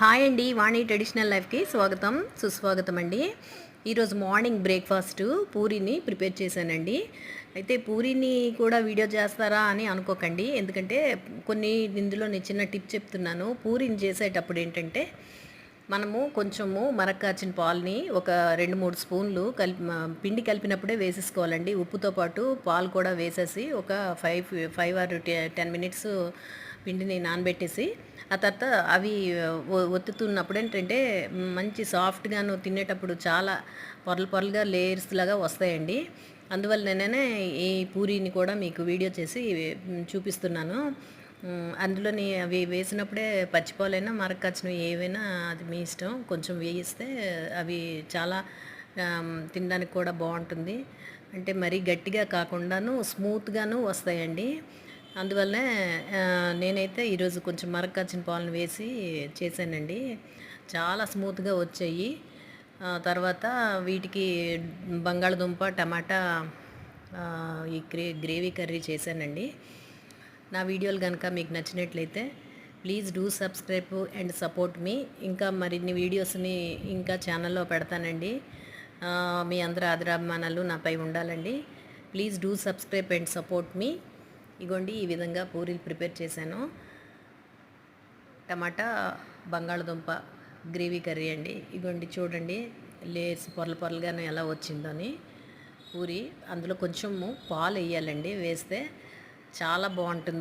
Hi అండి వాణి traditional లైఫ్కి స్వాగతం సుస్వాగతం అండి ఈరోజు మార్నింగ్ బ్రేక్ఫాస్ట్ పూరీని ప్రిపేర్ చేశానండి. అయితే పూరిని కూడా వీడియో చేస్తారా అని అనుకోకండి. ఎందుకంటే కొన్ని ఇందులో నేను చిన్న టిప్ చెప్తున్నాను. పూరిని చేసేటప్పుడు ఏంటంటే మనము కొంచెము మరక్కాచిన పాలని ఒక రెండు మూడు స్పూన్లు కలిపి పిండి కలిపినప్పుడే వేసేసుకోవాలండి. ఉప్పుతో పాటు పాలు కూడా వేసేసి ఒక five five or ten minutes పిండిని నానబెట్టేసి ఆ తర్వాత అవి ఒత్తుతున్నప్పుడు ఏంటంటే మంచి సాఫ్ట్గాను తినేటప్పుడు చాలా పొరలు పొరలుగా లేయర్స్ లాగా వస్తాయండి. అందువల్ల నేనే ఈ పూరీని కూడా మీకు వీడియో చేసి చూపిస్తున్నాను. అందులోని అవి వేసినప్పుడే పచ్చిపాలైనా మరకచ్చినవి ఏవైనా అది మీ ఇష్టం. కొంచెం వేయిస్తే అవి చాలా తినడానికి కూడా బాగుంటుంది. అంటే మరీ గట్టిగా కాకుండాను స్మూత్గాను వస్తాయండి. అందువల్లనే నేనైతే ఈరోజు కొంచెం మరకచ్చిన పాలను వేసి చేశానండి. చాలా స్మూత్గా వచ్చాయి. తర్వాత వీటికి బంగాళదుంప టమాటా ఈ గ్రే గ్రేవీ కర్రీ చేశానండి. నా వీడియోలు కనుక మీకు నచ్చినట్లయితే please do subscribe and support me. ఇంకా మరిన్ని వీడియోస్ని ఇంకా ఛానల్లో పెడతానండి. మీ అందరి ఆదరాభిమానాలు నాపై ఉండాలండి. Please do subscribe and support me. ఇగోండి ఈ విధంగా పూరీలు ప్రిపేర్ చేశాను. టమాటా బంగాళదుంప గ్రేవీ కర్రీ అండి. ఇగోండి చూడండి లేస్ పొరలు పొరలుగానే ఎలా వచ్చిందని పూరి అందులో కొంచెము పాలు వేయాలండి వేస్తే చాలా బాగుంటుంది.